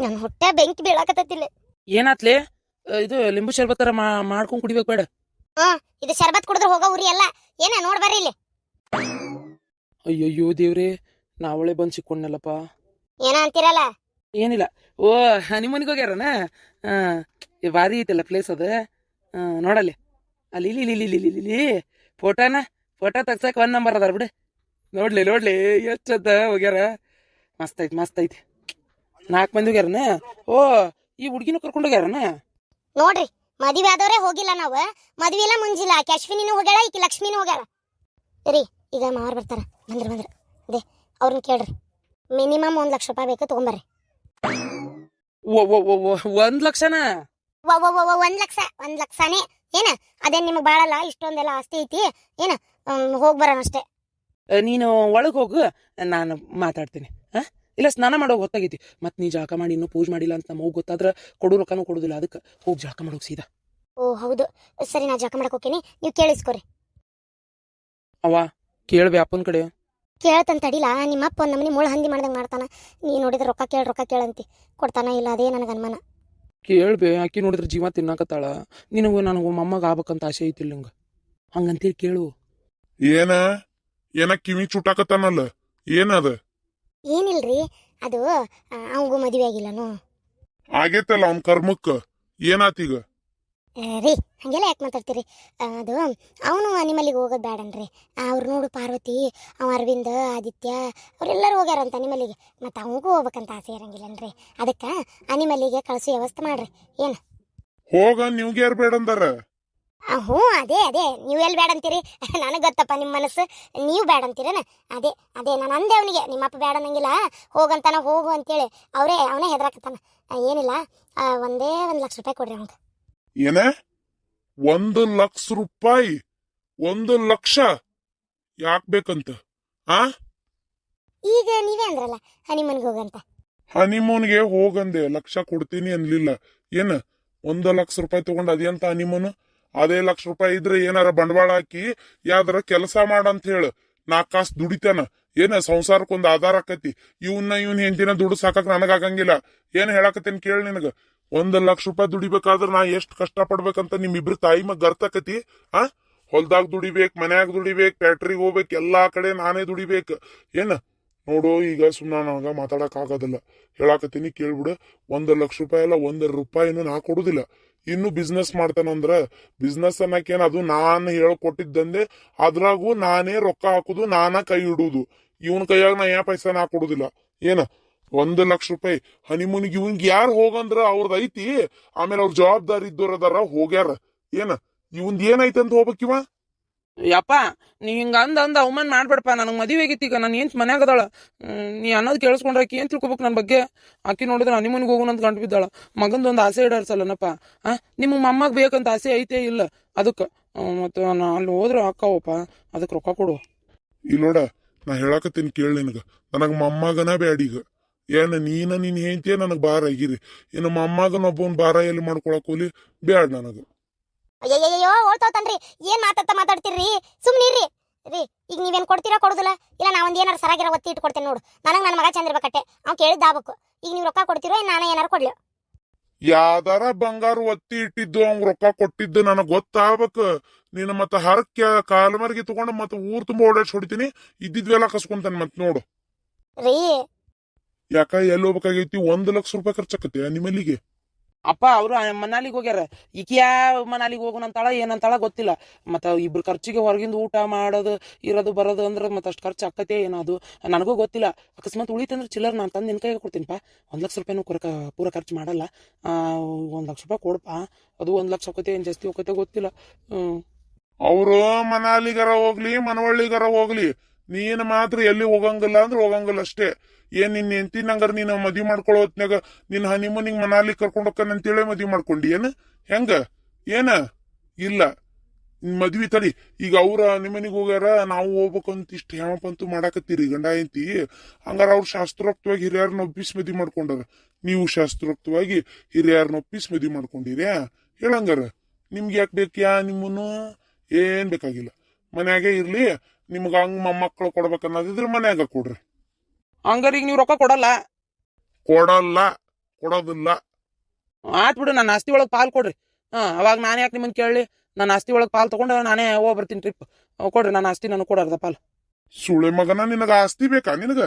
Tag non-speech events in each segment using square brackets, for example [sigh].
ನನ್ನ ಹೊಟ್ಟೆ ಬೆಂಕಿ ಬೀಳಾಕತ್ತಿಲ್ಲ ಏನಾತ್ಲೆ? ಇದು ಲಿಂಬು ಶರ್ಬತ್ತರ ಮಾ ಮಾಡ್ಕೊಂಡ್ ಕುಡಿಬೇಕು ಬೇಡ. ಇದು ಶರ್ಬತ್ ಕುಡಿದ್ರೆ ಹೋಗೋ ಉರಿ ಅಲ್ಲ. ಏನ ನೋಡ್ ಬರ್ರಿ ಇಲ್ಲಿ. ಅಯ್ಯಯ್ಯೋ ದೇವ್ರಿ ನಾವಳೆ ಬಂದ್ ಸಿಕ್ಕೊಂಡಲ್ಲಪ್ಪ ಏನ ಅಂತೀರಲ್ಲ? ಏನಿಲ್ಲ. ಓ ಹನಿಮನಿಗೆ ಹೋಗ್ಯಾರನ? ಭಾರಿ ಐತಲ್ಲ ಪ್ಲೇಸ್ ಅದ. ನೋಡಲ್ಲಿ. ಅಲ್ಲಿ ಇಲ್ಲಿ ಇಲ್ಲಿ ಇಲ್ಲಿ ಇಲ್ಲಿ ಇಲ್ಲಿ. ಫೋಟೋನ ಫೋಟೋ ತಗ್ಸಕ್ ಒಂದ್ ನಂಬರ್ ಅದಾರ ಬಿಡು. ನೋಡ್ಲಿ ನೋಡ್ಲಿ ಎಷ್ಟದ ಹೋಗ್ಯಾರ? ಮಸ್ತ್ ಐತಿ ಮಸ್ತ್ ಐತಿ. ನಾಲ್ಕು ಮಂದಿ ಹೋಗ್ಯಾರನ? ಓ ಈ ಹುಡ್ಗಿನೂ ಕರ್ಕೊಂಡು ಹೋಗ್ಯಾರನ? ನೋಡ್ರಿ ಮದ್ವೆ ಆದವ್ರೆ ಹೋಗಿಲ್ಲ ನಾವು. ಮದ್ವಿ ಇಲ್ಲ ಮುಂಜಿಲ್ಲ. ಆಕೆ ಅಶ್ವಿನಿನೂ ಹೋಗ್ಯಾಳ ಈಕಿ ಲಕ್ಷ್ಮಿನೂ ಹೋಗ್ಯಾಳ. ರೀ ಈಗ ಮಾರು ಬರ್ತಾರ. ಬಂದ್ರ ಬಂದ್ರ. ಅದೇ ಅವ್ರನ್ನ ಕೇಳ್ರಿ. ಮಿನಿಮಮ್ ಒಂದು ಲಕ್ಷ ರೂಪಾಯಿ ಬೇಕು ತಗೊಂಬರ್ರಿ. ಒಂದ್ ಲಕ್ಷನ? ಒಂದ್ ಲಕ್ಷ ಒಂದು ಲಕ್ಷನೇ. ಏನ ಅದೇನ್ ನಿಮಗೆ ಬಾಳಲ್ಲ ಇಷ್ಟೊಂದೆಲ್ಲ ಆಸ್ತಿ ಐತಿ. ಏನ ಹೋಗಿ ಬರೋಣ ಅಷ್ಟೇ. ನೀನು ಒಳಗೆ ಹೋಗು ನಾನು ಮಾತಾಡ್ತೀನಿ. ಹಾ? ಇಲ್ಲ ಸ್ನಾನ ಮಾಡೋ ಗೊತ್ತಾಗೈತಿ. ಮತ್ತೆ ನೀ ಜಾಕ ಮಾಡಿ ಇನ್ನೂ ಪೂಜೆ ಮಾಡಿಲ್ಲ ಅಂತ ನಮಗೆ ಗೊತ್ತಾದ್ರೆ ಕೊಡೋ ರೊಕ್ಕನೂ ಕೊಡೋದಿಲ್ಲ. ಅದಕ್ಕೆ ಹೋಗಿ ಜಾಕ ಮಾಡೋಕೆ ಸೀದಾ. ಓ ಹೌದು. ಸರಿ ನಾ ಜಾಕ ಮಾಡಕ್ ಹೋಗ್ತೀನಿ. ನೀವು ಕೇಳಿಸ್ಕೊರಿ. ಅವ ಕೇಳ್ಬೆ ಅಪ್ಪನ ಕಡೆ. ಕೇಳ್ತಂತ ನಿಮ್ಮ ಅಪ್ಪ ಒಂದು ನಮ್ಮನೆ ಮುಳ್ಳು ಹಂದಿ ಮಾಡ್ದಂಗೆ ಮಾಡ್ತಾನ. ನೀ ನೋಡಿದ್ರೆ ರೊಕ್ಕ ಕೇಳ ರೊಕ್ಕ ಕೇಳಂತಿ. ಕೊಡ್ತಾನ ಇಲ್ಲ ಅದೇ ನನಗೆ ಅನುಮಾನ. ಕೇಳ್ಬೆ ಆಕಿ ನೋಡಿದ್ರೆ ಜೀವ ತಿನ್ನಾಕತ್ತಾಳ. ನಿನಗೂ ನನಗೂ ಮೊಮ್ಮಗ ಆಗ್ಬೇಕಂತ ಆಸೆ ಐತಿಲ್ಲ ನಂಗೆ. ಹಂಗಂತೇಳಿ ಕೇಳು. ಏನ? ಏನ ಕಿವಿ ಚುಟಾಕತ್ತಾನಲ್ಲ ಏನದ ಏನಿಲ್ರಿ? ಅದು ಅವಂಗೂ ಮದುವೆ ಆಗಿಲ್ಲನು? ಆಗೇತಲ್ಲ ಅವ್ನ ಕರ್ಮಕ್ಕ. ಏನಾತೀಗ? ರೀ ಹಂಗೆಲ್ಲ ಯಾಕೆ ಮಾತಾಡ್ತೀರಿ? ಅದು ಅವನು ನಿಮ್ಮಲ್ಲಿಗೆ ಹೋಗೋದು ಬೇಡನ್ರಿ ಅವ್ರು ನೋಡು ಪಾರ್ವತಿ ಅವ ಅರವಿಂದ ಆದಿತ್ಯ ಅವರೆಲ್ಲರೂ ಹೋಗ್ಯಾರಂತ ನಿಮ್ಮಲ್ಲಿಗೆ. ಮತ್ತು ಅವನಿಗೂ ಹೋಗ್ಬೇಕಂತ ಆಸೆ ಇರಂಗಿಲ್ಲನ್ರಿ. ಅದಕ್ಕೆ ಅನಿಮಲ್ಲಿಗೆ ಕಳಿಸೋ ವ್ಯವಸ್ಥೆ ಮಾಡ್ರಿ. ಏನು? ಹೋಗ ನೀವು ಯಾರು ಬೇಡಂದಾರ? ಹ್ಞೂ ಅದೇ ಅದೇ. ನೀವು ಎಲ್ಲಿ ಬೇಡ ಅಂತೀರಿ? [laughs] ನನಗೆ ಗೊತ್ತಪ್ಪ ನಿಮ್ಮ ಮನಸ್ಸು. ನೀವು ಬೇಡ ಅಂತೀರೇನ? ಅದೇ ಅದೇ. ನಾನು ಅಂದೆ ಅವನಿಗೆ ನಿಮ್ಮಪ್ಪ ಬೇಡ ಅನ್ನಂಗಿಲ್ಲ. ಹೋಗಂತಾನ ಹೋಗು ಅಂತೇಳಿ. ಅವರೇ ಅವನೇ ಹೆದರಾಕತ್ತಾನ. ಏನಿಲ್ಲ. ಒಂದೇ ಒಂದು ಲಕ್ಷ ರೂಪಾಯಿ ಕೊಡ್ರಿ ಅವ್ನಿಗೆ. ಏನ? ಒಂದು ಲಕ್ಷ ರೂಪಾಯಿ? ಒಂದು ಲಕ್ಷ? ಯಾಕೆ ಬೇಕಂತ? ಆ? ಈಗ ನೀವೇ ಅಂದ್ರಲ್ಲ ಹನಿಮನ್ಗೆ ಹೋಗಂತ. ಹನಿಮೂನ್ಗೆ ಹೋಗಂದೆ. ಲಕ್ಷ ಕೊಡ್ತೀನಿ ಅನ್ಲಿಲ್ಲ. ಏನ? ಒಂದು ಲಕ್ಷ ರೂಪಾಯಿ ತಗೊಂಡ್ ಅದೇಂತ ಹನಿಮೂನ್? ಅದೇ ಲಕ್ಷ ರೂಪಾಯಿ ಇದ್ರೆ ಏನಾರ ಬಂಡವಾಳ ಹಾಕಿ ಯಾವ್ದಾರ ಕೆಲಸ ಮಾಡಂತ ಹೇಳು. ನಾಲ್ಕು ಕಾಸು ದುಡಿತಾನ. ಏನ ಸಂಸಾರಕ್ಕೊಂದು ಆಧಾರ ಆಕತಿ. ಇವನ್ನ ಇವನ್ ಹೆಂಡತಿನ ದುಡ್ಡು ಸಾಕಕ್ ನನಗಾಗಂಗಿಲ್ಲ ಏನ್ ಹೇಳಾಕತ್ತೇನ್ ಕೇಳಿ ನಿನಗ. ಒಂದ್ ಲಕ್ಷ ರೂಪಾಯಿ ದುಡಿಬೇಕಾದ್ರ ನಾ ಎಷ್ಟ್ ಕಷ್ಟ ಪಡ್ಬೇಕಂತ ನಿಮ್ ಇಬ್ರು ತಾಯಿ ಮಗ ಗರ್ತಕತಿ ಆ? ಹೊಲ್ದಾಗ ದುಡಿಬೇಕ್, ಮನ್ಯಾಗ ದುಡಿಬೇಕ್, ಫ್ಯಾಕ್ಟ್ರಿಗೆ ಹೋಗ್ಬೇಕು, ಎಲ್ಲಾ ಕಡೆ ನಾನೇ ದುಡಿಬೇಕು. ಏನ? ನೋಡು, ಈಗ ಸುಮ್ಮನೆ ನನಗ ಮಾತಾಡಕ್ ಆಗೋದಿಲ್ಲ. ಹೇಳಾಕತ್ತೀನಿ ಕೇಳ್ಬಿಡು. ಒಂದ್ ಲಕ್ಷ ರೂಪಾಯಿ ಅಲ್ಲ ಒಂದ್ ರೂಪಾಯಿನೂ ನಾ ಕೊಡುದಿಲ್ಲ. ಇನ್ನು ಬಿಸ್ನೆಸ್ ಮಾಡ್ತಾನಂದ್ರ ಬಿಸ್ನೆಸ್ ಅನ್ನಕೇನ ಅದು ನಾನು ಹೇಳ್ಕೊಟ್ಟಿದ್ದಂದೆ, ಅದ್ರಾಗೂ ನಾನೇ ರೊಕ್ಕ ಹಾಕುದು, ನಾನ ಕೈ ಇಡುದು. ಇವನ್ ಕೈಯಾಗ ನಾ ಯಾ ಪೈಸಾ ನಾ ಕೊಡುದಿಲ್ಲ ಏನ? ಒಂದ್ ಲಕ್ಷ ರೂಪಾಯಿ. ಹನಿಮೂನಿಗೆ ಇವನ್ಗೆ ಯಾರು ಹೋಗಂದ್ರ ಅವ್ರದ್ ಐತಿ. ಆಮೇಲೆ ಅವ್ರ ಜವಾಬ್ದಾರಿ ಇದ್ದವ್ರ ಅದಾರ, ಹೋಗ್ಯಾರ. ಏನ? ಇವಂದ್ ಏನಾಯ್ತಂತ ಹೋಗ್ಬೇಕಿವ? ಯಪ್ಪ, ನೀ ಹಿಂಗ ಅಂದ ಅಂದ ಅವಮಾನ ಮಾಡ್ಬೇಡಪ್ಪ, ನನಗೆ ಮದುವೆ ಆಗೈತಿ ಈಗ, ನಾನು ಏನ್ ಮನ್ಯಾಗ ಅದಾಳ? ನೀ ಅನ್ನೋದು ಕೇಳಿಸ್ಕೊಂಡ್ರೆ ಆಕಿ ಏನ್ ತಿಳ್ಕೊಬೇಕು ನನ್ನ ಬಗ್ಗೆ? ಆಕಿ ನೋಡಿದ್ರೆ ಹನಿಮನಿಗೆ ಹೋಗೋಣ ಅಂತ ಗಂಟು ಬಿದ್ದಾಳ. ಮಗಂದೊಂದು ಆಸೆ ಇಡರ್ಸಲ್ಲನಪ್ಪ, ಆ? ನಿಮ್ಮ ಬೇಕಂತ ಆಸೆ ಐತೆ ಇಲ್ಲ? ಅದಕ್ಕೆ ಮತ್ತೆ ನಾನು ಅಲ್ಲಿ ಹೋದ್ರೆ ಅಕ್ಕವಪ್ಪ ಅದಕ್ಕೆ ರೊಕ್ಕ ಕೊಡು. ನೋಡ, ನಾ ಹೇಳಕತ್ತೀನಿ ಕೇಳಿ ನಿನಗ. ನನಗ ಮೊಮ್ಮಗನ ಬ್ಯಾಡೀಗ ಏನ, ನೀನ, ನೀನು ಹೇಳ್ತೀಯ ನನಗೆ ಭಾರ ಆಗಿರಿ. ಇನ್ನು ಒಬ್ಬನ್ ಭಾರ ಎಲ್ಲಿ ಮಾಡ್ಕೊಳಕ್ ಹೋಲಿ? ಬ್ಯಾಡ ನನಗ. ಅಯ್ಯಯ್ಯೋ ಓಡ್ತೋತನ್ರಿ ಏನ್ ಮಾತಾಡ್ತಾ ಮಾತಾಡ್ತೀರಿ ಸುಮ್ನಿರ್ರಿ ರೀ ಈಗ ನೀವೇನು ಕೊಡ್ತೀರಾ ಕೊಡೋದಿಲ್ಲ? ಇಲ್ಲ ನಾ ಒಂದ್ ಏನಾರು ಸರಾಗಿರ ಒತ್ತಿ ಇಟ್ಕೊಡ್ತೇನೆ ನೋಡು. ನನಗೆ ನನ್ನ ಮಗ ಚಂದಿರ್ಬೇಕಟ್ಟೆ ಅವ್ನು ಕೇಳಿದ್ದಾಬೇಕು ಈಗ ನೀವು ರೊಕ್ಕ ಕೊಡ್ತೀರೋ ನಾನು ಏನಾರು ಕೊಡ್ಲಿ? ಯಾವ್ದಾರ ಬಂಗಾರ ಒತ್ತಿ ಇಟ್ಟಿದ್ದು ಅವ್ನ್ ರೊಕ್ಕ ಕೊಟ್ಟಿದ್ದು ನನಗ್ ಗೊತ್ತಾಗ್ಬೇಕು. ನೀನು ಮತ್ತ ಹರಕ್ಕೆ ಕಾಲ್ಮರ್ಗಿ ತಗೊಂಡು ಮತ್ತೆ ಊರ್ ತುಂಬ ಓಡಾಡ್ಸಿ ಹೊಡಿತೀನಿ. ಇದ್ದಿದ್ವೆಲ್ಲ ಕಸ್ಕೊಂತಾನೆ ಮತ್ ನೋಡು. ರೀ. ಯಾಕ ಎಲ್ಲಿ ಹೋಗ್ಬೇಕಾಗೈತಿ? ಒಂದ್ ಲಕ್ಷ ರೂಪಾಯಿ ಖರ್ಚಾಕತ್ತೆ ನಿಮ್ಮಲ್ಲಿಗೆ? ಅಪ್ಪ, ಅವರು ಮನಾಲಿಗೆ ಹೋಗ್ಯಾರ. ಈಕಿಯಾ ಮನಾಲಿಗೆ ಹೋಗೋಣ ಅಂತಾಳ ಏನಂತಾಳ ಗೊತ್ತಿಲ್ಲ. ಮತ್ತೆ ಇಬ್ರು ಖರ್ಚಿಗೆ ಹೊರಗಿಂದ ಊಟ ಮಾಡೋದು, ಇರೋದು, ಬರೋದು ಅಂದ್ರೆ ಮತ್ತೆ ಅಷ್ಟು ಖರ್ಚು ಆಕತೆ ಏನದು ನನಗೂ ಗೊತ್ತಿಲ್ಲ. ಅಕಸ್ಮಾತ್ ಉಳಿತಂದ್ರೆ ಚಿಲ್ಲರ್ ನಾನು ತಂದು ನಿನ್ ಕೈಗೆ ಕೊಡ್ತೀನಿಪ್ಪ ಒಂದು ಲಕ್ಷ ರೂಪಾಯಿನೂ ಕೊರಕ ಪೂರ ಖರ್ಚು ಮಾಡಲ್ಲ. ಒಂದು ಲಕ್ಷ ರೂಪಾಯಿ ಕೊಡಪ್ಪ ಅದು ಒಂದು ಲಕ್ಷ ಹೋಗತ್ತೆ ಏನು ಜಾಸ್ತಿ ಹೋಗತ್ತೆ ಗೊತ್ತಿಲ್ಲ. ಅವ್ರು ಮನಾಲಿಗರ ಹೋಗ್ಲಿ, ಮನವಳ್ಳಿಗರ ಹೋಗ್ಲಿ. ನೀನ್ ಮಾತ್ರ ಎಲ್ಲಿ ಹೋಗಂಗಿಲ್ಲ ಅಂದ್ರೆ ಹೋಗಂಗಿಲ್ಲ ಅಷ್ಟೇ. ಏನ್ ನಿನ್ನ ಹೆಂಡತಿ ನಂಗಾರೆ ನೀನು ಮದ್ವಿ ಮಾಡ್ಕೊಳ್ಳೋ ಹೊತ್ನಾಗ ನಿನ್ನ ಹನಿಮೂನಿಗೆ ಮನಾಲಿ ಕರ್ಕೊಂಡು ಹೋಗ್ತಾನ ಅಂತೇಳಿ ಮದ್ವಿ ಮಾಡ್ಕೊಂಡಿ, ಏನ? ಹೆಂಗ? ಏನ? ಇಲ್ಲ. ಮದ್ವಿ ತಡಿ. ಈಗ ಅವ್ರ ನಿಮ್ಮನಿಗೆ ಹೋಗ್ಯಾರ, ನಾವು ಹೋಗ್ಬೇಕಂತ ಇಷ್ಟ ಹೇಮಪಂತು ಮಾಡಾಕತ್ತೀರಿ ಗಂಡ ಹೆಂಡತಿ. ಹಂಗಾರ ಅವ್ರು ಶಾಸ್ತ್ರೋಕ್ತವಾಗಿ ಹಿರಿಯರನ್ನ ಒಪ್ಪಿಸಿ ಮದ್ವಿ ಮಾಡ್ಕೊಂಡಾರ. ನೀವು ಶಾಸ್ತ್ರೋಕ್ತವಾಗಿ ಹಿರಿಯರನ್ನ ಒಪ್ಪಿಸಿ ಮದ್ವಿ ಮಾಡ್ಕೊಂಡಿರ್ಯಾ ಹೇಳಂಗಾರ. ನಿಮ್ಗೆ ಯಾಕೆ ಬೇಕ್ಯಾ ನಿಮ್ಮನ್ನು ಏನ್ ಬೇಕಾಗಿಲ್ಲ. ಮನ್ಯಾಗೆ ಇರ್ಲಿ. ನಿಮ್ಗ ಹಂಗೆ ಮೊಮ್ಮಕ್ಳು ಕೊಡ್ಬೇಕನ್ನೋದಿದ್ರೆ ಮನ್ಯಾಗ ಕೊಡ್ರಿ. ಹಂಗಾರೀಗ ಈಗ ನೀವು ರೊಕ್ಕ ಕೊಡಲ್ಲ? ಕೊಡಲ್ಲ ಕೊಡೋದಿಲ್ಲ. ಆತ್ ಬಿಡು ನನ್ನ ಆಸ್ತಿ ಒಳಗೆ ಪಾಲ್ ಕೊಡ್ರಿ. ಹಾಂ ಅವಾಗ ನಾನು ಯಾಕೆ ನಿಮ್ಮನ್ನು ಕೇಳಿ ನನ್ನ ಆಸ್ತಿ ಒಳಗೆ ಪಾಲ್ ತೊಗೊಂಡು ನಾನೇ ಹೋಗಿ ಬರ್ತೀನಿ ಟ್ರಿಪ್ ಕೊಡ್ರಿ ನನ್ನ ಆಸ್ತಿ ನನಗೆ ಕೊಡಾರ್ದ ಪಾಲ್. ಸುಳೆ ಮಗನ ನಿನಗ ಆಸ್ತಿ ಬೇಕಾ ನಿನಗ?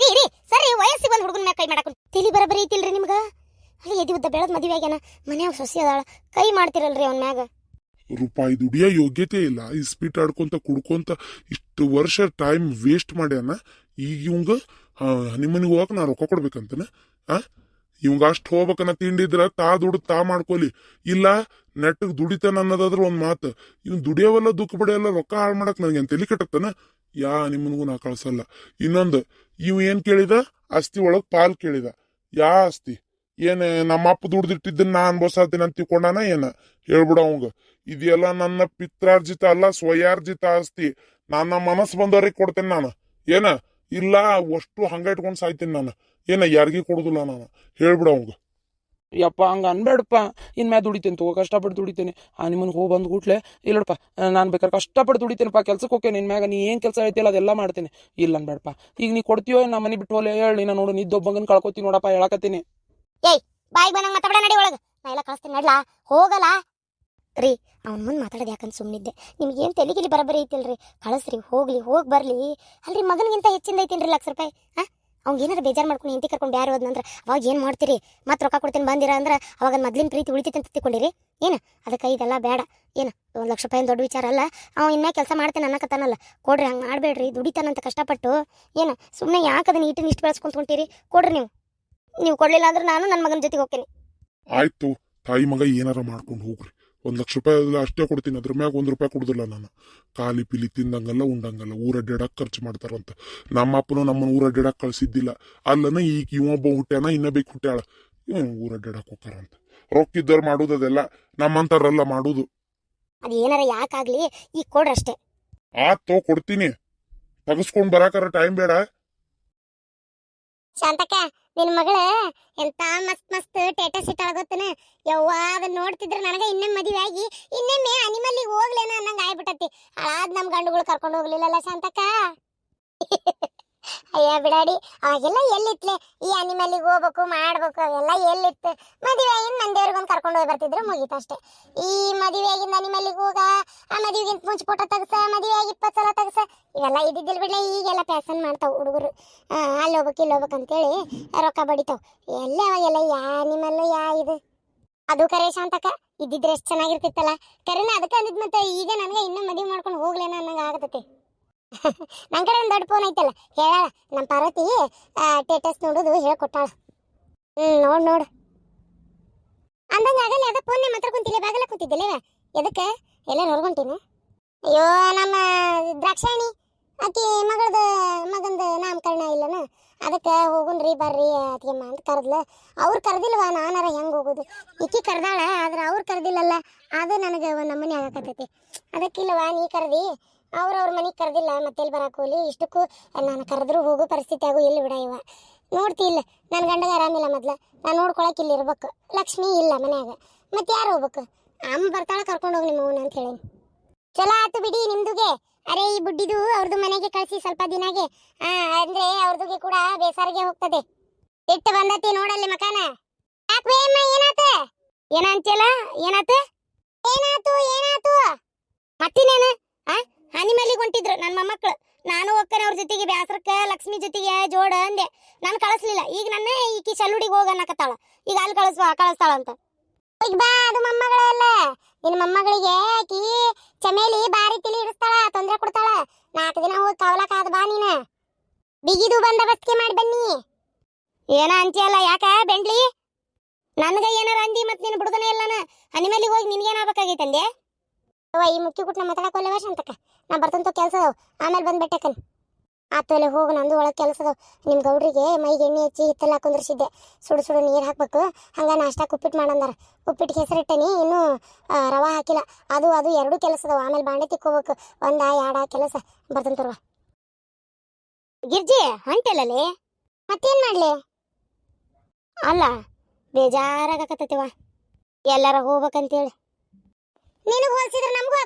ರೀ ರೀ ಸರಿ ವಯಸ್ಸಿಗೆ ಬಂದು ಹುಡುಗನ ಮ್ಯಾಗ ಕೈ ಮಾಡಕ್ ತಿಳಿ ಬರಬರಿ ಐತಿಲ್ರಿ ನಿಮ್ಗೆ? ಅಲ್ಲಿ ಎದಿ ಉದ್ದ ಬೆಳದ್ ಮದುವೆ ಆಗ್ಯಾನ ಮನ್ಯಾಗ ಸೊಸಿ ಅದಾಳ. ಕೈ ಮಾಡ್ತಿರಲ್ರಿ ಅವನ ಮ್ಯಾಗ. ರೂಪಾಯಿ ದುಡಿಯೋ ಯೋಗ್ಯತೆ ಇಲ್ಲ. ಈ ಸ್ಪೀಟ್ ಆಡ್ಕೊಂತ, ಕುಡ್ಕೊಂತ ಇಷ್ಟು ವರ್ಷ ಟೈಮ್ ವೇಸ್ಟ್ ಮಾಡ್ಯಾನ ಈಗ ಇವಂಗ ಹನಿಮನಿಗೆ ಹೋಗಕ್ ನಾ ರೊಕ್ಕ ಕೊಡ್ಬೇಕಂತನ? ಆ? ಇವಂಗ ಅಷ್ಟು ಹೋಗ್ಬೇಕನ್ನ ತಿಂಡಿದ್ರ, ತಾ ದುಡ್ದು ತಾ ಮಾಡ್ಕೊಲಿ. ಇಲ್ಲ ನೆಟ್ಟಗ್ ದುಡಿತಾನ ಅನ್ನೋದಾದ್ರ ಒಂದ್ ಮಾತು. ಇವ್ನು ದುಡಿಯೋವಲ್ಲ ದುಃಖ ಬಿಡಿಯಲ್ಲ ರೊಕ್ಕ ಹಾಳು ಮಾಡಕ್ ನನಗೆ ತಲೆ ಕಟ್ಟತ್ತನ? ಯಾ, ನಿಮ್ಮನಿಗೂ ನಾ ಕಳ್ಸಲ್ಲ. ಇನ್ನೊಂದು, ಇವ್ ಏನ್ ಕೇಳಿದ? ಆಸ್ತಿ ಒಳಗ್ ಪಾಲ್ ಕೇಳಿದ. ಯಾ ಆಸ್ತಿ? ಏನ್ ನಮ್ಮಪ್ಪ ದುಡ್ದಿಟ್ಟಿದ್ದನ್ನ ನಾ ಅನ್ಭವಿಸ್ತೀನಿ ಅಂತ ತಿಳ್ಕೊಂಡಾನ ಏನ? ಹೇಳ್ಬಿಡ ಅವಂಗ. ಇದೆಲ್ಲ ನನ್ನ ಪಿತ್ರಾರ್ಜಿತ ಅಲ್ಲ, ಸ್ವಯಾರ್ಜಿತ ಆಸ್ತಿ. ನನ್ನ ಮನಸ್ಸು ಬಂದವ್ರಿಗೆ ಕೊಡ್ತೇನೆ ನಾನು. ಏನ? ಇಲ್ಲ, ಅಷ್ಟು ಹಂಗ ಇಟ್ಕೊಂಡು ಸಾಯ್ತೀನಿ ನಾನು. ಏನ, ಯಾರಿಗೂ ಕೊಡುದಿಲ್ಲ ನಾನು. ಹೇಳ್ಬಿಡ ಅವಂಗ. ಯಪ್ಪ, ಹಂಗ ಅನ್ಬೇಡಪ್ಪ. ಇನ್ ಮ್ಯಾ ದುಡಿತೇನೆ ತಗೋ, ಕಷ್ಟಪಟ್ಟು ದುಡಿತೇನೆ. ಆ ನಿಮ್ಮನ್ಗೆ ಹೋಗಿ ಬಂದು ಕೂಟ್ಲೆ ಇಲ್ಲಪ್ಪ, ನಾನು ಬೇಕಾದ್ರೆ ಕಷ್ಟಪಟ್ಟು ದುಡಿತೇನಪ್ಪ ಕೆಲ್ಸಕ್ಕೆ ಹೋಗ್ತೇನೆ. ನಿನ್ ಮ್ಯಾಗ ನೀ ಏನ್ ಕೆಲಸ ಐತಿಲ್ಲ ಅದೆಲ್ಲ ಮಾಡ್ತೇನೆ. ಇಲ್ಲ ಅನ್ಬೇಡಪ್ಪ. ಈಗ ನೀ ಕೊಡ್ತೀಯೋ ನಮ್ಮ ಮನೆ ಬಿಟ್ಟು ಹೋಲೆ ಹೇಳಿ, ನಾನು ನೋಡು, ನಿದ್ದೊಬ್ಬಂಗನ್ ಕಳ್ಕೊತೀನಿ ನೋಡಪ್ಪ, ಹೇಳಕತ್ತೀನಿ. ಬಾಯಿ ಬಂದಂಗೆ ಮಾತಾಡ ನಡಿ ಒಳಗೆ. ನಾ ಎಲ್ಲ ಕಳಿಸ್ತೀನಿ, ನಡ್ಲಾ? ಹೋಗಲ್ಲ ರೀ, ಅವ್ನ ಮುಂದೆ ಮಾತಾಡೋದು ಯಾಕಂತ ಸುಮ್ಮನಿದ್ದೆ ನಿಮ್ಗೇನು ತೆಲಿಗಿಲಿ ಬರಬರಿ ಐತಿಲ್ರಿ? ಕಳಿಸ್ರಿ, ಹೋಗ್ಲಿ, ಹೋಗಿ ಬರಲಿ. ಅಲ್ರಿ, ಮಗನಿಗಿಂತ ಹೆಚ್ಚಿಂದ ಐತಿನ್ರಿ ಲಕ್ಷ ರೂಪಾಯಿ? ಹಾಂ? ಏನಾರ ಬೇಜಾರು ಮಾಡ್ಕೊಂಡು ಹೆಂಡತಿ ಕರ್ಕೊಂಡು ಯಾರು ಹೋದ್ನಂದ್ರೆ ಅವಾಗ ಏನು ಮಾಡ್ತೀರಿ? ಮತ್ತೆ ರೊಕ್ಕ ಕೊಡ್ತೀನಿ, ಬಂದಿರ ಅಂದ್ರೆ ಅವಾಗ ಮೊದ್ಲಿನ ಪ್ರೀತಿ ಉಳಿತೈತೆ ಅಂತ ತಿಳ್ಕೊಂಡಿರಿ? ಏನು? ಅದಕ್ಕೆ ಇದೆಲ್ಲ ಬೇಡ. ಏನು? ಒಂದು ಲಕ್ಷ ರೂಪಾಯಿ ದೊಡ್ಡ ವಿಚಾರ ಅಲ್ಲ. ಅವ ಇನ್ನೇ ಕೆಲಸ ಮಾಡ್ತೇನೆ ಅನ್ನಕತ್ತಾನಲ್ಲ. ಕೊಡ್ರಿ, ಹಂಗೆ ಮಾಡಬೇಡ್ರಿ, ದುಡಿತಾನಂತ ಕಷ್ಟಪಟ್ಟು. ಏನು? ಸುಮ್ಮನೆ ಯಾಕೆ ಅದನ್ನ ಇಟ್ಟಿನ ಇಷ್ಟು ಬೆಳೆಸ್ಕೊಂತ ಕೊಡ್ರಿ ನೀವು. ನೀವು ಕೊಡ್ಲಿಲ್ಲ ಅಂದ್ರೆ ನಾನು ನನ್ನ ಮಗನ ಜೊತೆಗೆ ಹೋಗ್ತೀನಿ. ಆಯ್ತು ತಾಯಿ ಮಗ ಏನಾರ ಮಾಡ್ಕೊಂಡು ಹೋಗ್ರಿ. ಒಂದು ಲಕ್ಷ ರೂಪಾಯಿ ಅಷ್ಟೇ ಕೊಡ್ತೀನಿ. ಅದ್ರ ಮ್ಯಾಗ ಒಂದು ರೂಪಾಯಿ ಕೊಡುದಿಲ್ಲ ನಾನು. ಕಾಲಿ ಪಿಲಿ ತಿಂದಂಗಲ್ಲ ಉಂಡಂಗಲ್ಲ ಊರ ಡೆಡಕ್ ಖರ್ಚು ಮಾಡ್ತಾರಂತ. ನಮ್ಮ ಅಪ್ಪನು ನಮ್ಮನ್ನ ಊರ ಡೆಡಕ್ ಕಳ್ಸಿದ್ದಿಲ್ಲ. ಅಲ್ಲನ ಈಗ ಇವೊಬ್ಬ ಹುಟ್ಟ್ಯಾನ ಇನ್ನ ಬೇಕು ಹುಟ್ಟ್ಯಾಳ ಇವನು ಊರ ಡೆಡಕ್ ಹೋಗ್ತಾರಂತ ರೊಕ್ಕಿದ್ದವ್ರು ಮಾಡುದು ಅದೆಲ್ಲ ನಮ್ಮಂತಾರಲ್ಲ ಮಾಡುದು. ಅದು ಏನಾರ ಯಾಕಾಗ್ಲಿ ಈಗ ಕೊಡ್ರಷ್ಟೇ ಆತೋ ಕೊಡ್ತೀನಿ. ತಗಸ್ಕೊಂಡು ಬರಾಕರ ಟೈಮ್ ಬೇಡ. ಶಾಂತಕ್ಕ ನಿನ್ ಮಗಳ, ಎಂತ ಮಸ್ತ್ ಮಸ್ತ್ ಟೇಟಸ್ ಇಟ್ಟಾಳ ಗೊತ್ತನ? ಯವ್ವ ನೋಡ್ತಿದ್ರ ನನಗ ಇನ್ನೇ ಮದುವೆ ಆಗಿ ಇನ್ನೊಮ್ಮೆ ಅನಿಮಲ್ಲಿಗೆ ಹೋಗ್ಲೇನ ಅನ್ನಂಗ ಆಗ್ಬಿಟ್ಟತಿ. ಅಳಾದ್ ನಮ್ ಗಂಡುಗಳು ಕರ್ಕೊಂಡು ಹೋಗ್ಲಿಲ್ಲಲ್ಲ ಶಾಂತಕ್ಕ? [laughs] ಅಯ್ಯ ಬಿಡಾಡಿ, ಅವಾಗೆಲ್ಲ ಎಲ್ಲಿತ್ಲೆ? ಈ ಅನಿಮಲ್ಲಿಗೆ ಹೋಗ್ಬೇಕು, ಮಾಡ್ಬೇಕು, ಅವೆಲ್ಲ ಎಲ್ಲಿತ್ತು? ಮದುವೆ ಆಗಿನ ಮಂದಿಯವ್ರಿಗೊಂದು ಕರ್ಕೊಂಡು ಹೋಗಿ ಬರ್ತಿದ್ರು, ಮುಗೀತು ಅಷ್ಟೇ. ಈ ಮದುವೆ ಆಗಿಂದ ಅನಿಮಲ್ಲಿಗೆ ಹೋಗ, ಆ ಮದುವೆಗಿಂತ ಮುಂಚೆ ಫೋಟೋ ತೆಗ್ಸ ಮದುವೆ ಆಗಿ ಇಪ್ಪತ್ತು ಸಲ ತೆಗ್ಸ, ಇವೆಲ್ಲ ಇದ್ದಿದ್ದಿಲ್ಲ ಬಿಡಲೆ, ಈಗೆಲ್ಲ ಪ್ಯಾಸನ್ ಮಾಡ್ತಾವೆ ಹುಡುಗರು. ಅಲ್ಲಿ ಹೋಗ್ಬೇಕು, ಇಲ್ಲಿ ಹೋಗ್ಬೇಕು ಅಂತೇಳಿ ರೊಕ್ಕ ಬಡಿತಾವೆ. ಎಲ್ಲ ಅವಾಗೆಲ್ಲ ಯಾ ಅನಿಮಲ್, ಯಾ ಇದು? ಅದು ಕರೆ ಶಾಂತಕ ಇದ್ದಿದ್ರೆ ಎಷ್ಟು ಚೆನ್ನಾಗಿರ್ತಿತ್ತಲ್ಲ. ಕರೆನ ಅದಕ್ಕೆ ಅಂದಿದ್ ಮತ್ತೆ ಈಗ ನನಗೆ ಇನ್ನೂ ಮದುವೆ ಮಾಡ್ಕೊಂಡು ಹೋಗ್ಲೇನ ಅನ್ನಂಗೆ ಆಗತೈತಿ. [laughs] ನನ್ ಕಡೆ ಒಂದು ದೊಡ್ಡ ಫೋನ್ ಐತಲ್ಲ ಹೇಳ ನಮ್ಮ ಪಾರ್ವತಿ ಟೇಟಸ್ ನೋಡುದು ಹೇಳ್ಕೊಟ್ಟಾಳ ಹ್ಮ್, ನೋಡ್, ನೋಡು. ಅಂದಂಗ ಆಗಲ್ಲ ಅದ ಫೋನ್ ಮಾತ್ರ ಕುಂತಿಲ್ಲ ಬಾಗಲ ಕೂತಿದ್ದಿಲ್ಲ ಎದಕ್ಕೆ? ಎಲ್ಲ ನೋಡ್ಕೊಂತೀನಿ? ಅಯ್ಯೋ, ನಮ್ಮ ದ್ರಾಕ್ಷಾಣಿ ಆಕಿ ಮಗಳದ, ಮಗಂದ ನಾಮಕರಣ ಇಲ್ಲನ? ಅದಕ್ಕೆ ಹೋಗುನ್ರಿ ಬರ್ರಿ, ಅತ್ತಿಗೆಮ್ಮ ಅಂತ ಕರೆದ್ಲ. ಅವ್ರು ಕರೆದಿಲ್ವಾ, ನಾನಾರ ಹೆಂಗೆ ಹೋಗೋದು? ಇಕ್ಕಿ ಕರೆದಾಳ, ಆದ್ರೆ ಅವ್ರು ಕರೆದಿಲ್ಲಲ್ಲ, ಅದು ನನಗೆ ಒಂದು ನಮ್ಮನೆ ಆಗಕತ್ತೈತಿ. ಅದಕ್ಕಿಲ್ಲವಾ, ನೀ ಕರೆದಿ? ಅವ್ರ ಅವ್ರ ಮನೆಗೆ ಕರೆದಿಲ್ಲ, ಮತ್ತೆ ಎಲ್ಲಿ ಬರಾಕ್ ಹೋಗ್ಲಿ? ಇಷ್ಟಕ್ಕೂ ನಾನು ಕರೆದ್ರು ಹೋಗೋ ಪರಿಸ್ಥಿತಿ ಆಗು ಎಲ್ಲಿ ಬಿಡ ಇವ. ನೋಡ್ತಿ ಇಲ್ಲ ನನ್ನ ಗಂಡಗ ಆರಾಮಿಲ್ಲ ಮೊದ್ಲ. ನಾನು ನೋಡ್ಕೊಳಕ್ಕೆ ಇಲ್ಲಿ ಇರ್ಬೇಕು. ಲಕ್ಷ್ಮಿ ಇಲ್ಲ ಮನ್ಯಾಗ. ಮತ್ತೆ ಯಾರು ಹೋಗ್ಬೇಕು? ಅಮ್ಮ ಬರ್ತಾಳ, ಕರ್ಕೊಂಡು ಹೋಗಿ ನಿಮ್ಮ ಅಂತ ಹೇಳಿ ಚಲೋ ಆತು ಬಿಡಿ ನಿಮ್ದುಗೆ. ಅರೆ, ಈ ಬುಡ್ಡಿದು ಅವ್ರದ್ದು ಮನೆಗೆ ಕಳಿಸಿ ಸ್ವಲ್ಪ ದಿನಾಗೆ. ಆ, ಅಂದ್ರೆ ಅವ್ರದುಗೆ ಕೂಡ ಬೇಸಾರಿಗೆ ಹೋಗ್ತದೆ. ಇಟ್ಟು ಬಂದತಿ ನೋಡಲ್ಲಿ ಮಕಾನ. ಯಾಕೆ ಏನಾತ? ಏನಂತಿಲ್ಲ ಏನಾತ? ಏನಾತು ಏನಾತು? ಮತ್ತಿನೇನು ಆ? ಹನಿಮಲ್ಲಿಗೆ ಹೊಂಟಿದ್ರು ನನ್ನ ಮೊಮ್ಮಕ್ಕಳು ನಾನು ಹೋಗ್ತೇನೆ ಅವ್ರ ಜೊತೆಗೆ ಬ್ಯಾಸರಕ್ಕ, ಲಕ್ಷ್ಮಿ ಜೊತೆಗೆ ಜೋಡ ಅಂದೆ. ನಾನು ಕಳಿಸ್ಲಿಲ್ಲ. ಈಗ ನನ್ನ ಈಕಿ ಚಲ್ಲುಡಿಗೆ ಹೋಗ ಅನ್ನಕತ್ತಾಳ. ಈಗ ಅಲ್ಲಿ ಕಳಿಸ್ವಾ, ಕಳಿಸ್ತಾಳ ಅಂತ. ಈಗ ಬಾ ಅದು ಮೊಮ್ಮಗಳೆಲ್ಲ. ನಿನ್ನ ಮೊಮ್ಮಗಳಿಗೆ ಆಕಿ ಚಮೇಲಿ ಬಾರಿ ತಿಳಿ ಇಡಿಸ್ತಾಳ, ತೊಂದರೆ ಕೊಡ್ತಾಳ. ನಾಲ್ಕು ದಿನ ಹೋಗಿ ಕವಲಕ್ಕಾದ ಬಾ ನೀನ. ಬಿಗಿದು ಬಂದ ಬಸ್ಕೆ ಮಾಡಿ ಬನ್ನಿ. ಏನ ಅಲ್ಲ, ಯಾಕ ಬೆಂಡ್ಲಿ? ನನಗೆ ಏನಾರ ಅಂದಿ ಮತ್ತೆ ನೀನು ಬಿಡುದನೇ ಇಲ್ಲನ ಹನಿಮೇಲಿಗೆ ಹೋಗಿ ನಿನ್ಗೇನಾಗಬೇಕಾಗೈತೆ ಅಂದೆ ಅವ್ವ, ಈ ಮುಕ್ಕಿ ಒಲ್ಲೆ ಮಾತಾಡಕೋಲ್ಲ ಶಾಂತಕ್ಕ ನಾ ಬರ್ತಂತ ಕೆಲಸ ಆಮೇಲೆ ಬಂದ್ ಬೆಟ್ಟಕನ್ ಆತೋಲೆ ಹೋಗು ನಂದು ಒಳಗೆ ಕೆಲಸ ಅದಾವ. ನಿಮ್ಮ ಗೌಡ್ರಿಗೆ ಮೈಗೆ ಎಣ್ಣೆ ಹಚ್ಚಿ ಹಿತ್ತಲ್ಲ ಕುಂದ್ರಿಸಿದ್ದೆ ಸುಡು ಸುಡು ನೀರು ಹಾಕ್ಬೇಕು. ಹಂಗ ನಾಷ್ಟಾಕ್ ಉಪ್ಪಿಟ್ಟು ಮಾಡಂದಾರ. ಉಪ್ಪಿಟ್ಟು ಹೆಸರಿಟ್ಟನಿ ಇನ್ನೂ ರವೆ ಹಾಕಿಲ್ಲ. ಅದು ಅದು ಎರಡು ಕೆಲಸ ಅದಾವ. ಆಮೇಲೆ ಬಾಂಡೆ ತಿಕ್ಕೋಬೇಕು. ಒಂದ ಎರಡ ಕೆಲಸ. ಬರ್ತಂತರ್ವ ಗಿರ್ಜಿ ಹೊಂಟಲ್ಲೇ? ಮತ್ತೇನ್ ಮಾಡ್ಲಿ? ಅಲ್ಲ ಬೇಜಾರಾಗಕತ್ತೈತಿವ ಎಲ್ಲಾರ ಹೋಗ್ಬೇಕಂತೇಳಿ. ನೀನು ಹೋಲ್ಸಿದ್ರೆ ನಮಗೂ